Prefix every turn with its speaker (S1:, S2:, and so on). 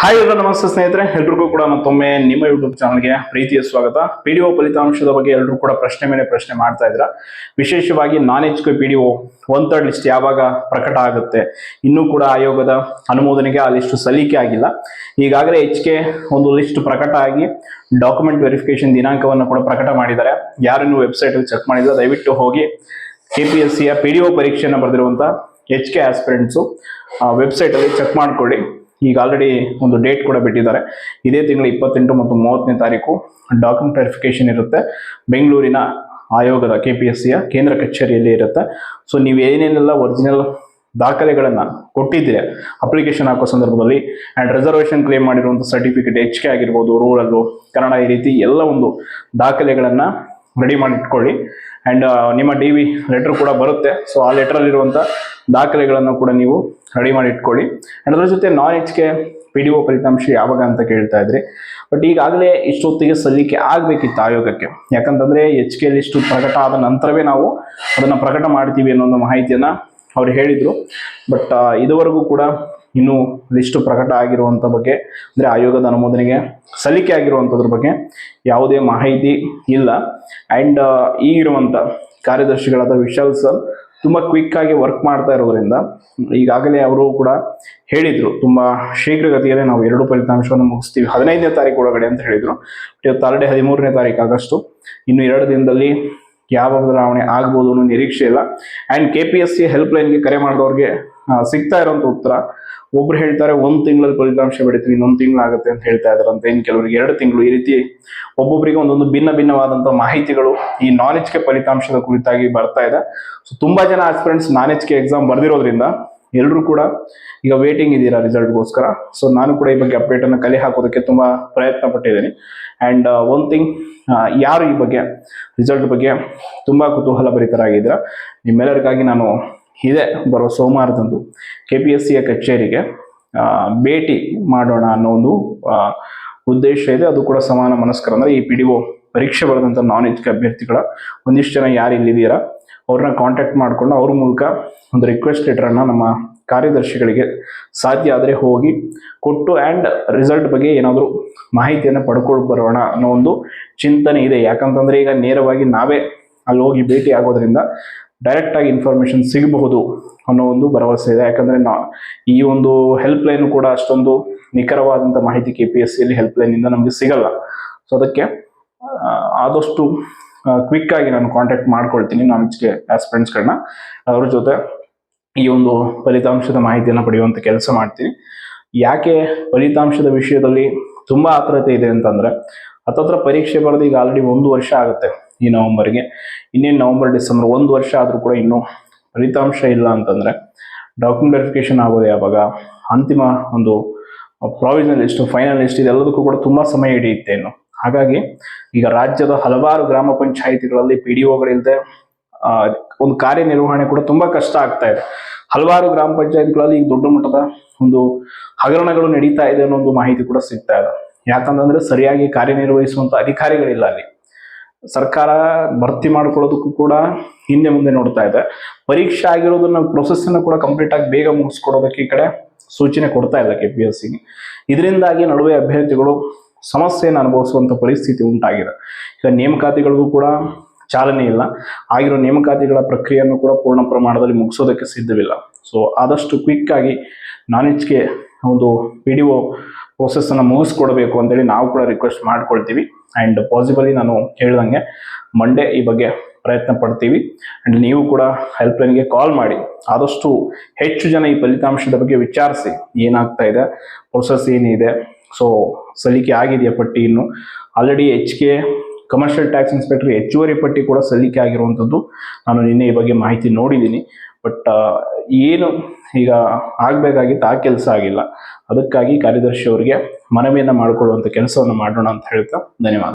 S1: Hi ಎಲ್ಲ ನಮಸ್ತೆ ಸ್ನೇಹಿತರೆ, ಎಲ್ರಿಗೂ ಕೂಡ ಮತ್ತೊಮ್ಮೆ ನಿಮ್ಮ ಯೂಟ್ಯೂಬ್ ಚಾನಲ್ಗೆ ಪ್ರೀತಿಯ ಸ್ವಾಗತ. ಪಿ ಡಿ ಒ ಫಲಿತಾಂಶದ ಬಗ್ಗೆ ಎಲ್ಲರೂ ಕೂಡ ಪ್ರಶ್ನೆ ಮೇಲೆ ಪ್ರಶ್ನೆ ಮಾಡ್ತಾ ಇದ್ರ ವಿಶೇಷವಾಗಿ non H P D O one third list ಯಾವಾಗ ಪ್ರಕಟ ಆಗುತ್ತೆ? ಇನ್ನೂ ಕೂಡ ಆಯೋಗದ ಅನುಮೋದನೆಗೆ ಆ ಲಿಸ್ಟ್ ಸಲ್ಲಿಕೆ ಆಗಿಲ್ಲ. ಈಗಾಗಲೇ ಎಚ್ ಕೆ ಒಂದು ಲಿಸ್ಟ್ ಪ್ರಕಟ ಆಗಿ ಡಾಕ್ಯುಮೆಂಟ್ ವೆರಿಫಿಕೇಶನ್ ದಿನಾಂಕವನ್ನು ಕೂಡ ಪ್ರಕಟ ಮಾಡಿದ್ದಾರೆ. ಯಾರನ್ನು ವೆಬ್ಸೈಟ್ ಅಲ್ಲಿ ಚೆಕ್ ಮಾಡಿದ್ರೆ ದಯವಿಟ್ಟು ಹೋಗಿ ಕೆ ಪಿ ಎಸ್ ಸಿಯ ಪಿ ಡಿ ಒ ಪರೀಕ್ಷೆಯನ್ನು ಬರೆದಿರುವಂಥ ಎಚ್ ಕೆ ಆಸ್ಪಿರೆಂಟ್ಸು ವೆಬ್ಸೈಟ್ ಅಲ್ಲಿ ಚೆಕ್ ಮಾಡ್ಕೊಳ್ಳಿ. ಈಗ ಆಲ್ರೆಡಿ ಒಂದು ಡೇಟ್ ಕೂಡ ಬಿಟ್ಟಿದ್ದಾರೆ. ಇದೇ ತಿಂಗಳ ಇಪ್ಪತ್ತೆಂಟು ಮತ್ತು ಮೂವತ್ತನೇ ತಾರೀಕು ಡಾಕ್ಯುಮೆಂಟ್ ವೆರಿಫಿಕೇಶನ್ ಇರುತ್ತೆ. ಬೆಂಗಳೂರಿನ ಆಯೋಗದ ಕೆ ಪಿ ಎಸ್ ಸಿಯ ಕೇಂದ್ರ ಕಚೇರಿಯಲ್ಲಿ ಇರುತ್ತೆ. ಸೊ ನೀವು ಏನೇನೆಲ್ಲ ಒರಿಜಿನಲ್ ದಾಖಲೆಗಳನ್ನು ಕೊಟ್ಟಿದ್ದೀರಿ ಅಪ್ಲಿಕೇಶನ್ ಹಾಕೋ ಸಂದರ್ಭದಲ್ಲಿ ಆ್ಯಂಡ್ ರಿಸರ್ವೇಷನ್ ಕ್ಲೇಮ್ ಮಾಡಿರುವಂಥ ಸರ್ಟಿಫಿಕೇಟ್ ಎಚ್ ಕೆ ಆಗಿರ್ಬೋದು ರೂರಲ್ಲು ಕನ್ನಡ ಈ ರೀತಿ ಎಲ್ಲ ಒಂದು ದಾಖಲೆಗಳನ್ನು ರೆಡಿ ಮಾಡಿ ಇಟ್ಕೊಳ್ಳಿ ಆ್ಯಂಡ್ ನಿಮ್ಮ ಡಿ ವಿ ಲೆಟ್ರ್ ಕೂಡ ಬರುತ್ತೆ. ಸೊ ಆ ಲೆಟ್ರಲ್ಲಿರುವಂಥ ದಾಖಲೆಗಳನ್ನು ಕೂಡ ನೀವು ರೆಡಿ ಮಾಡಿ ಇಟ್ಕೊಳ್ಳಿ ಆ್ಯಂಡ್ ಅದರ ಜೊತೆ non H K P D O ಫಲಿತಾಂಶ ಯಾವಾಗ ಅಂತ ಕೇಳ್ತಾ ಇದ್ರಿ ಬಟ್ ಈಗಾಗಲೇ ಇಷ್ಟೊತ್ತಿಗೆ ಸಲ್ಲಿಕೆ ಆಗಬೇಕಿತ್ತು ಆಯೋಗಕ್ಕೆ. ಯಾಕಂತಂದ್ರೆ ಎಚ್ ಕೆ ಲಿಸ್ಟ್ ಪ್ರಕಟ ಆದ ನಂತರವೇ ನಾವು ಅದನ್ನು ಪ್ರಕಟ ಮಾಡ್ತೀವಿ ಅನ್ನೋ ಒಂದು ಮಾಹಿತಿಯನ್ನು ಅವ್ರು ಹೇಳಿದರು. ಬಟ್ ಇದುವರೆಗೂ ಕೂಡ ಇನ್ನೂ ಲಿಸ್ಟ್ ಪ್ರಕಟ ಆಗಿರುವಂಥ ಬಗ್ಗೆ, ಅಂದರೆ ಆಯೋಗದ ಅನುಮೋದನೆಗೆ ಸಲ್ಲಿಕೆ ಆಗಿರುವಂಥದ್ರ ಬಗ್ಗೆ ಯಾವುದೇ ಮಾಹಿತಿ ಇಲ್ಲ. ಆ್ಯಂಡ್ ಈಗಿರುವಂಥ ಕಾರ್ಯದರ್ಶಿಗಳಾದ ವಿಶಾಲ್ ಸರ್ ತುಂಬ ಕ್ವಿಕ್ ಆಗಿ ವರ್ಕ್ ಮಾಡ್ತಾ ಇರೋದ್ರಿಂದ ಈಗಾಗಲೇ ಅವರು ಕೂಡ ಹೇಳಿದರು, ತುಂಬ ಶೀಘ್ರಗತಿಯಲ್ಲೇ ನಾವು ಎರಡು ಫಲಿತಾಂಶವನ್ನು ಮುಗಿಸ್ತೀವಿ. ಹದಿನೈದನೇ ತಾರೀಕು ಒಳಗಡೆ ಅಂತ ಹೇಳಿದ್ರು. ಇವತ್ತು ಆಲ್ರೆಡಿ ಹದಿಮೂರನೇ ತಾರೀಕು ಆಗಸ್ಟು ಇನ್ನು ಎರಡು ದಿನದಲ್ಲಿ ಯಾವ ಬದಲಾವಣೆ ಆಗ್ಬೋದು ಅನ್ನೋ ನಿರೀಕ್ಷೆ ಇಲ್ಲ. And K P S C help ಲೈನ್ಗೆ ಕರೆ ಮಾಡಿದವ್ರಿಗೆ ಸಿಗ್ತಾ ಇರೋಂಥ ಉತ್ತರ. ಒಬ್ರು ಹೇಳ್ತಾರೆ, ಒಂದು ತಿಂಗಳ ಫಲಿತಾಂಶ ಬೆಳಿತೀನಿ ಇನ್ನೊಂದು ತಿಂಗಳು ಆಗುತ್ತೆ ಅಂತ ಹೇಳ್ತಾ ಇದಾರಂತೆ ಇನ್ನು ಕೆಲವರಿಗೆ ಎರಡು ತಿಂಗಳು ಈ ರೀತಿ ಒಬ್ಬೊಬ್ಬರಿಗೆ ಒಂದೊಂದು ಭಿನ್ನ ಭಿನ್ನವಾದಂಥ ಮಾಹಿತಿಗಳು ಈ ನಾಲೆಜ್ಗೆ ಫಲಿತಾಂಶದ ಕುರಿತಾಗಿ ಬರ್ತಾ ಇದೆ. ಸೊ ತುಂಬಾ ಜನ ಆಸ್ಪಿರೆಂಟ್ಸ್ ನಾಲೆಜ್ಗೆ ಎಕ್ಸಾಮ್ ಬರ್ದಿರೋದ್ರಿಂದ ಎಲ್ಲರೂ ಕೂಡ ಈಗ ವೇಟಿಂಗ್ ಇದ್ದೀರಾ ರಿಸಲ್ಟ್ಗೋಸ್ಕರ ಸೊ ನಾನು ಕೂಡ ಈ ಬಗ್ಗೆ ಅಪ್ಡೇಟ್ ಅನ್ನು ಕಲೆ ಹಾಕೋದಕ್ಕೆ ತುಂಬಾ ಪ್ರಯತ್ನ ಪಟ್ಟಿದ್ದೀನಿ ಅಂಡ್ ಒನ್ ಥಿಂಗ್ ಯಾರು ಈ ಬಗ್ಗೆ ರಿಸಲ್ಟ್ ಬಗ್ಗೆ ತುಂಬಾ ಕುತೂಹಲ ಭರಿತರಾಗಿದ್ದೀರಾ ನಿಮ್ಮೆಲ್ಲರಿಗಾಗಿ ನಾನು ಇದೆ. ಬರೋ ಸೋಮವಾರದಂದು ಕೆ ಪಿ ಎಸ್ ಸಿಯ ಕಚೇರಿಗೆ ಭೇಟಿ ಮಾಡೋಣ ಅನ್ನೋ ಒಂದು ಉದ್ದೇಶ ಇದೆ. ಅದು ಕೂಡ ಸಮಾನ ಮನಸ್ಕರ. ಅಂದರೆ ಈ ಪಿ ಡಿ ಒ ಪರೀಕ್ಷೆ ಬರೆದಂಥ ನಾನ್ ಎಜ್ ಅಭ್ಯರ್ಥಿಗಳ ಒಂದಿಷ್ಟು ಜನ ಯಾರು ಇಲ್ಲಿದ್ದೀರಾ ಅವ್ರನ್ನ ಕಾಂಟ್ಯಾಕ್ಟ್ ಮಾಡಿಕೊಂಡು ಅವ್ರ ಮೂಲಕ ಒಂದು ರಿಕ್ವೆಸ್ಟ್ ಲೆಟರನ್ನು ನಮ್ಮ ಕಾರ್ಯದರ್ಶಿಗಳಿಗೆ ಸಾಧ್ಯ ಆದರೆ ಹೋಗಿ, ಕೊಟ್ಟು ಆ್ಯಂಡ್ ರಿಸಲ್ಟ್ ಬಗ್ಗೆ ಏನಾದರೂ ಮಾಹಿತಿಯನ್ನು ಪಡ್ಕೊಂಡು ಬರೋಣ ಅನ್ನೋ ಒಂದು ಚಿಂತನೆ ಇದೆ. ಯಾಕಂತಂದ್ರೆ ಈಗ ನೇರವಾಗಿ ನಾವೇ ಅಲ್ಲಿ ಹೋಗಿ ಭೇಟಿ ಆಗೋದ್ರಿಂದ ಡೈರೆಕ್ಟ್ ಆಗಿ ಇನ್ಫಾರ್ಮೇಶನ್ ಸಿಗಬಹುದು ಅನ್ನೋ ಒಂದು ಭರವಸೆ ಇದೆ. ಯಾಕಂದ್ರೆ ನಾ ಈ ಒಂದು ಹೆಲ್ಪ್ ಲೈನ್ ಕೂಡ ಅಷ್ಟೊಂದು ನಿಖರವಾದಂಥ ಮಾಹಿತಿ ಕೆ ಪಿ ಎಸ್ ಸಿಯಲ್ಲಿ ಹೆಲ್ಪ್ ಲೈನಿಂದ ನಮಗೆ ಸಿಗಲ್ಲ. ಸೊ ಅದಕ್ಕೆ ಆದಷ್ಟು ಕ್ವಿಕ್ ಆಗಿ ನಾನು ಕಾಂಟ್ಯಾಕ್ಟ್ ಮಾಡ್ಕೊಳ್ತೀನಿ ನಾಮಿಚ್ಗೆ ಆಸ್ಪಿರೆಂಟ್ಸ್ಗಳನ್ನ ಅವ್ರ ಜೊತೆ ಈ ಒಂದು ಫಲಿತಾಂಶದ ಮಾಹಿತಿಯನ್ನು ಪಡೆಯುವಂಥ ಕೆಲಸ ಮಾಡ್ತೀನಿ. ಯಾಕೆ ಫಲಿತಾಂಶದ ವಿಷಯದಲ್ಲಿ ತುಂಬಾ ಆತುರತೆ ಇದೆ ಅಂತಂದ್ರೆ, ಹತ್ತತ್ರ ಪರೀಕ್ಷೆ ಬರೆದು ಈಗ ಆಲ್ರೆಡಿ ಒಂದು ವರ್ಷ ಆಗುತ್ತೆ ಈ ನವೆಂಬರ್ಗೆ ಇನ್ನೇನು ನವೆಂಬರ್, ಡಿಸೆಂಬರ್ ಒಂದು ವರ್ಷ ಆದರೂ ಕೂಡ ಇನ್ನೂ ಫಲಿತಾಂಶ ಇಲ್ಲ ಅಂತಂದರೆ ಡಾಕ್ಯುಮೆಂಟ್ ವೆರಿಫಿಕೇಶನ್ ಆಗೋದು ಯಾವಾಗ ಅಂತಿಮ ಒಂದು ಪ್ರಾವಿಷನಲ್ ಎಷ್ಟು ಫೈನಲ್ ಲಿಸ್ಟ್ ಇದೆಲ್ಲದಕ್ಕೂ ಕೂಡ ತುಂಬ ಸಮಯ ಹಿಡಿಯುತ್ತೆ ಇನ್ನು. ಹಾಗಾಗಿ ಈಗ ರಾಜ್ಯದ ಹಲವಾರು ಗ್ರಾಮ ಪಂಚಾಯಿತಿಗಳಲ್ಲಿ ಪಿ ಡಿ ಒಗಳಿಲ್ಲದೆ ಒಂದು ಕಾರ್ಯನಿರ್ವಹಣೆ ಕೂಡ ತುಂಬಾ ಕಷ್ಟ ಆಗ್ತಾ ಇದೆ. ಹಲವಾರು ಗ್ರಾಮ ಪಂಚಾಯತ್ಗಳಲ್ಲಿ ಈಗ ದೊಡ್ಡ ಮಟ್ಟದ ಒಂದು ಹಗರಣಗಳು ನಡೀತಾ ಇದೆ ಅನ್ನೋ ಒಂದು ಮಾಹಿತಿ ಕೂಡ ಸಿಗ್ತಾ ಇದೆ. ಯಾಕಂತಂದ್ರೆ ಸರಿಯಾಗಿ ಕಾರ್ಯನಿರ್ವಹಿಸುವಂತ ಅಧಿಕಾರಿಗಳಿಲ್ಲ ಅಲ್ಲಿ. ಸರ್ಕಾರ ಭರ್ತಿ ಮಾಡ್ಕೊಳ್ಳೋದಕ್ಕೂ ಕೂಡ ಹಿಂದೆ ಮುಂದೆ ನೋಡ್ತಾ ಇದೆ. ಪರೀಕ್ಷೆ ಆಗಿರೋದನ್ನ ಪ್ರೊಸೆಸ್ ಅನ್ನು ಕೂಡ ಕಂಪ್ಲೀಟ್ ಆಗಿ ಬೇಗ ಮುಗಿಸ್ಕೊಡೋದಕ್ಕೆ ಈ ಕಡೆ ಸೂಚನೆ ಕೊಡ್ತಾ ಇಲ್ಲ ಕೆ ಪಿ ಎಸ್ ಸಿಗೆ ಇದರಿಂದಾಗಿ ನಡುವೆ ಅಭ್ಯರ್ಥಿಗಳು ಸಮಸ್ಯೆಯನ್ನು ಅನುಭವಿಸುವಂತ ಪರಿಸ್ಥಿತಿ ಉಂಟಾಗಿದೆ. ಈಗ ನೇಮಕಾತಿಗಳಿಗೂ ಕೂಡ ಚಾಲನೆ ಇಲ್ಲ. ಆಗಿರೋ ನೇಮಕಾತಿಗಳ ಪ್ರಕ್ರಿಯೆಯನ್ನು ಕೂಡ ಪೂರ್ಣ ಪ್ರಮಾಣದಲ್ಲಿ ಮುಗಿಸೋದಕ್ಕೆ ಸಿದ್ಧವಿಲ್ಲ. ಸೊ ಆದಷ್ಟು ಕ್ವಿಕ್ ಆಗಿ ನಾಲೆಜ್ಗೆ ಒಂದು ಪಿ ಡಿ ಒ ಅನ್ನು ಮುಗಿಸ್ಕೊಡ್ಬೇಕು ಅಂತೇಳಿ ನಾವು ಕೂಡ ರಿಕ್ವೆಸ್ಟ್ ಮಾಡ್ಕೊಳ್ತೀವಿ. ಆ್ಯಂಡ್ ಪಾಸಿಬಲಿ ನಾನು ಹೇಳ್ದಂಗೆ ಮಂಡೇ ಈ ಬಗ್ಗೆ ಪ್ರಯತ್ನ ಪಡ್ತೀವಿ. ಆ್ಯಂಡ್ ನೀವು ಕೂಡ ಹೆಲ್ಪ್ ಲೈನ್ಗೆ ಕಾಲ್ ಮಾಡಿ. ಆದಷ್ಟು ಹೆಚ್ಚು ಜನ ಈ ಫಲಿತಾಂಶದ ಬಗ್ಗೆ ವಿಚಾರಿಸಿ. ಏನಾಗ್ತಾ ಇದೆ? ಪ್ರೊಸೆಸ್ ಏನಿದೆ? ಸೊ ಸಲ್ಲಿಕೆ ಆಗಿದೆಯಾ ಪಟ್ಟಿ ಇನ್ನು? Already H K commercial tax inspector ಹೆಚ್ಚುವರಿ ಪಟ್ಟಿ ಕೂಡ ಸಲ್ಲಿಕೆ ಆಗಿರುವಂಥದ್ದು ನಾನು ನಿನ್ನೆ ಈ ಬಗ್ಗೆ ಮಾಹಿತಿ ನೋಡಿದ್ದೀನಿ. ಬಟ್ ಏನು ಈಗ ಆಗ್ಬೇಕಾಗಿತ್ತು ಆ ಕೆಲಸ ಆಗಿಲ್ಲ. ಅದಕ್ಕಾಗಿ ಕಾರ್ಯದರ್ಶಿ ಅವರಿಗೆ ಮನವಿಯನ್ನು ಮಾಡಿಕೊಳ್ಳುವಂಥ ಕೆಲಸವನ್ನು ಮಾಡೋಣ ಅಂತ ಹೇಳ್ತಾ ಧನ್ಯವಾದ.